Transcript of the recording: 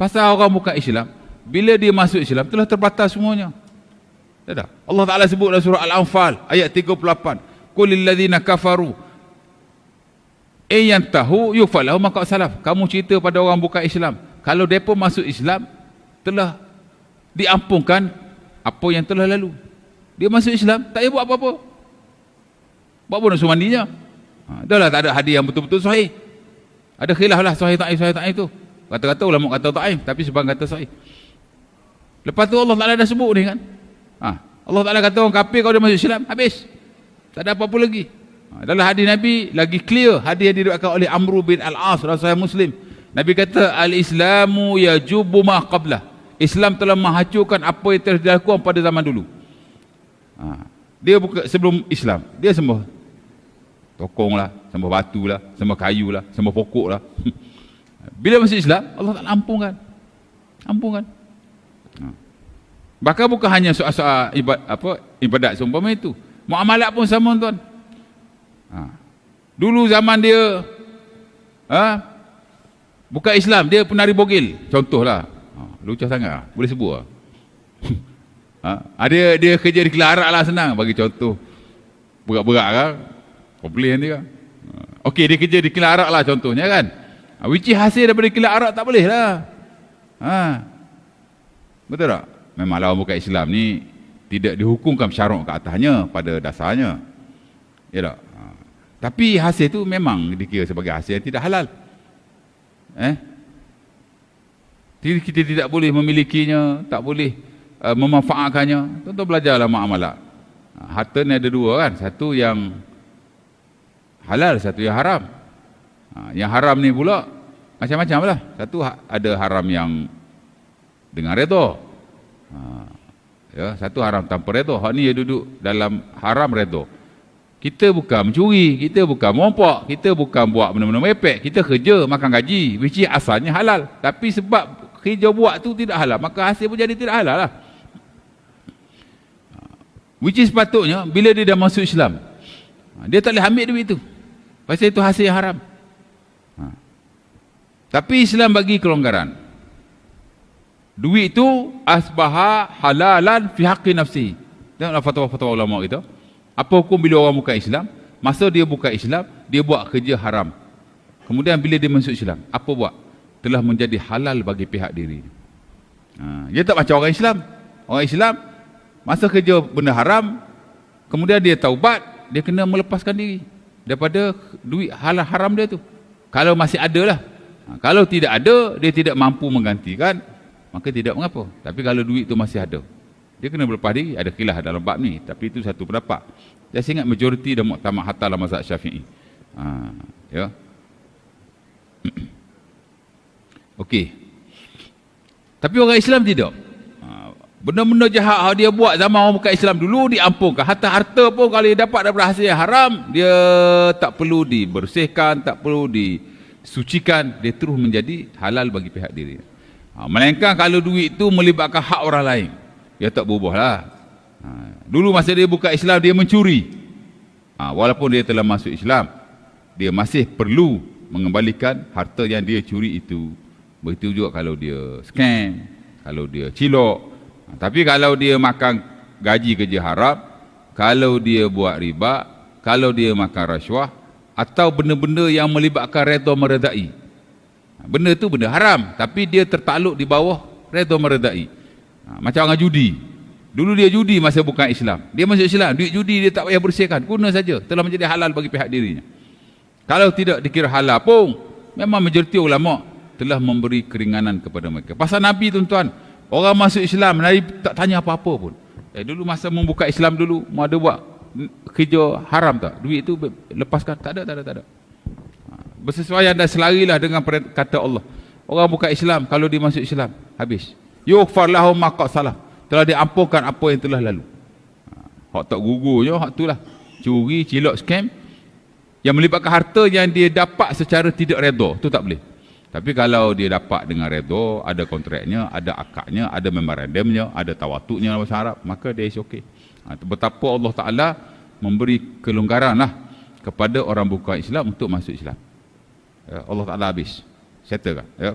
Pasal orang bukan Islam, bila dia masuk Islam telah terbatas semuanya. Tak. Allah Taala sebut dalam surah Al-Anfal ayat 38. Qul lil ladzina kafaru Ayan tahu yufalahu maka salaf. Kamu cerita pada orang bukan Islam. Kalau mereka masuk Islam, telah diampunkan apa yang telah lalu. Dia masuk Islam, tak payah buat apa-apa. Buat apa nak suruh mandinya? Ha, dah lah tak ada hadis yang betul-betul sahih. Ada khilaf lah sahih ta'if, sahih ta'if tu. Kata-kata ulama kata ta'if, tapi sebang kata sahih. Lepas tu Allah Ta'ala dah sebut ni kan. Ha, Allah Ta'ala kata orang kafir kalau dia masuk Islam, habis. Tak ada apa-apa lagi. Ha, dalam hadis Nabi lagi clear hadis yang diriwayatkan oleh Amr bin Al-As Sahih Muslim. Nabi kata al-Islamu yajubu ma qablah. Islam telah menghancurkan apa yang telah dilakukan pada zaman dulu. Ha, dia bukan sebelum Islam. Dia sembah tokong lah, sembah batu lah, sembah kayu lah, sembah pokok lah. Bila masuk Islam, Allah tak ampunkan. Ampunkan. Ha. Bahkan bukan hanya soal-soal ibadat, apa, ibadat seumpama itu. Muamalat pun sama tuan. Ha. Dulu zaman dia ha, bukan Islam, dia penari bogil. Contohlah. Ha, lucah sangat. Boleh sebut lah. ha, dia, dia kerja di kelarak lah senang. Bagi contoh. Berat-berat kan. Komplain dia kan. Ha, Okey, dia kerja di kelarak lah contohnya kan. Ha, which is hasil daripada kelarak tak boleh lah. Ha. Betul tak? Memanglah orang bukan Islam ni tidak dihukumkan syarat ke atasnya pada dasarnya. Ya tak? Tapi hasil tu memang dikira sebagai hasil yang tidak halal. Eh? Kita tidak boleh memilikinya, tak boleh uh, memanfaatkannya. Tuan-tuan belajarlah muamalah. Harta ni ada dua kan. Satu yang halal, satu yang haram. Ha, yang haram ni pula macam-macam lah. Satu ha, ada haram yang dengan redha. Ha, ya, satu haram tanpa redha. Hak ni dia duduk dalam haram redha. Kita bukan mencuri, kita bukan merompok, kita bukan buat benda-benda mepek, kita kerja makan gaji, which is asalnya halal. Tapi sebab kerja buat tu tidak halal, maka hasil pun jadi tidak halal lah. Which is sepatutnya, bila dia dah masuk Islam, dia tak boleh ambil duit tu. Pasal itu hasil yang haram. Tapi Islam bagi kelonggaran. Duit itu asbaha halalan fi haqqi nafsi. Tengoklah fatwa-fatwa ulama kita. Apa hukum bila orang bukan Islam? Masa dia bukan Islam, dia buat kerja haram. Kemudian bila dia masuk Islam, apa buat? Telah menjadi halal bagi pihak diri. Ha, dia tak macam orang Islam. Orang Islam, masa kerja benda haram, kemudian dia taubat, dia kena melepaskan diri daripada duit halal haram dia tu. Kalau masih ada lah. Ha, kalau tidak ada, dia tidak mampu menggantikan, maka tidak mengapa. Tapi kalau duit tu masih ada, dia kena berlepas diri. Ada khilaf dalam bab ni. Tapi itu satu pendapat. Saya ingat majoriti dan muktamad hatta dalam mazhab syafi'i. Ha, ya. Okey. Tapi orang Islam tidak. Ha, benda-benda jahat dia buat zaman orang bukan Islam dulu diampunkan. Hatta harta pun kalau dia dapat daripada hasil yang haram, dia tak perlu dibersihkan, tak perlu disucikan. Dia terus menjadi halal bagi pihak diri. Ha, melainkan kalau duit itu melibatkan hak orang lain dia tak berubah lah. Ha, dulu masa dia buka Islam, dia mencuri. Ha, walaupun dia telah masuk Islam, dia masih perlu mengembalikan harta yang dia curi itu. Begitu juga kalau dia scam, kalau dia cilok. Ha, tapi kalau dia makan gaji kerja harap, kalau dia buat riba, kalau dia makan rasuah, atau benda-benda yang melibatkan redha meredai. Ha, benda tu benda haram, tapi dia tertakluk di bawah redha meredai. Ha, macam orang judi. Dulu dia judi masa bukan Islam. Dia masuk Islam, duit judi dia tak payah bersihkan. Guna saja. Telah menjadi halal bagi pihak dirinya. Kalau tidak dikira halal pun, memang majoriti ulama telah memberi keringanan kepada mereka. Pasal Nabi tuan-tuan, orang masuk Islam, Nabi tak tanya apa-apa pun. Eh, dulu masa membuka Islam dulu, mau ada buat kerja haram tak? Duit itu lepaskan? Tak ada, tak ada, tak ada. Ha, bersesuaian dan selarilah dengan kata Allah. Orang buka Islam, kalau dia masuk Islam, habis yughfar lahum ma salah telah diampunkan apa yang telah lalu ha, hak tak gugurnya hak itulah curi cilok scam yang melibatkan harta yang dia dapat secara tidak redha tu tak boleh tapi kalau dia dapat dengan redha ada kontraknya ada akadnya ada memorandumnya ada tawatuknya dalam bahasa Arab maka dia is okay ha, betapa Allah Taala memberi kelonggaran lah kepada orang bukan Islam untuk masuk Islam. Ya, Allah Taala habis. Settle kan ya